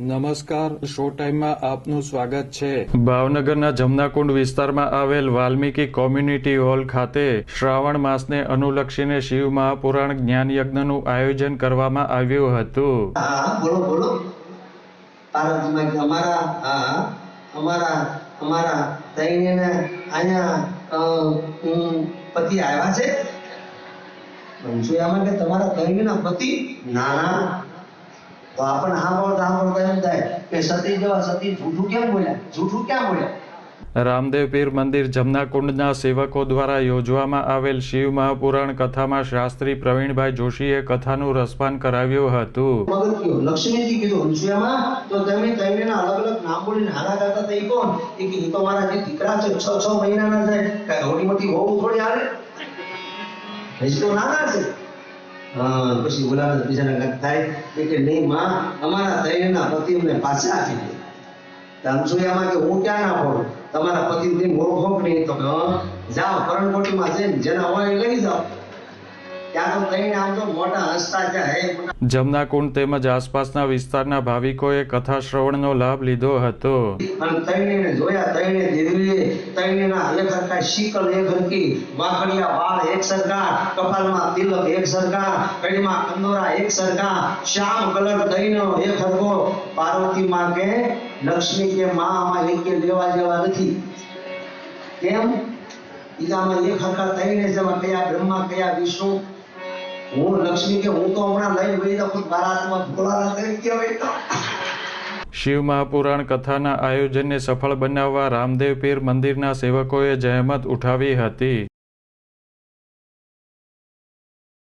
નમસ્કાર શો ટાઈમમાં આપનું સ્વાગત છે. ભાવનગરના જમનાકુંડ વિસ્તારમાં આવેલ વાલ્મીકી કોમ્યુનિટી હોલ ખાતે શ્રાવણ માસને અનુલક્ષીને શિવ મહાપુરાણ જ્ઞાન યજ્ઞનું આયોજન કરવામાં આવ્યું હતું. બોલો બોલો. અમારા હા અમારા અમારા તઈને અહીંયા પતિ આવ્યા છે? કે તમારા તઈના પતિ ના ના તો આપણને સાંભળો સાંભળો એમ થાય કે સતી જેવા સતી જૂઠું કેમ બોલ્યા? જૂઠું ક્યાં બોલ્યા? રામદેવ પીર મંદિર જમનાકુંડના સેવકો દ્વારા યોજવામાં આવેલ શિવ મહાપુરાણ કથામાં શાસ્ત્રી પ્રવીણભાઈ જોશીએ કથાનું રસપાન કરાવ્યું હતું. લક્ષ્મીજી કીધું અંશુયામાં તો તમે તૈનેના અલગ અલગ નામ બોલીને હારા કરતા થઈ કોણ? એ કે ઈ તો મારા જે દીકરા છે છ છ મહિનાના છે કાંઈ મોટી મોટી હોવું થોડી હારે હજી તો નાના છે? પછી તો બીજાના ઘર થાય. કે નહીં માં, અમારા તૈનેના પતિ અમને પાછા આપી દે. તો હંસુયામાં કે હું ક્યાં ના પડું તમારા પતિ મોરખો નહીં તો જાઓ, કરણકોટીમાં જઈને જેના હોય લઈ જાઓ. જમનાકુંડ તેમજ આસપાસના વિસ્તારના ભાવિકોએ કથા શ્રવણનો લાભ લીધો હતો. અને તૈણીને જોયા તૈણે દીધીએ તૈણીના એક હરખા શીકલ એક હરખી વાંકડિયા વાળ એક સરખા કપાળમાં તિલક એક સરખા કડીમાં કંદોરા એક સરખા શ્યામ કલર તૈણો એક હરખો. પાર્વતી માં કે લક્ષ્મી કે માં આમાં એક કે લેવા જેવા નથી. કેમ? ઈજામાં એક હરખા તૈણે જેમાં કયા બ્રહ્મા કયા વિષ્ણુ હું લક્ષ્મી કે હું તો હમણાં લઈ ગઈ તો ખુદ મારા હાથમાં ભોળાનાથ તરીકે હોય તો. શિવ મહાપુરાણ કથાના આયોજનને સફળ બનાવવા રામદેવ પીર મંદિરના સેવકોએ જહેમત ઉઠાવી હતી.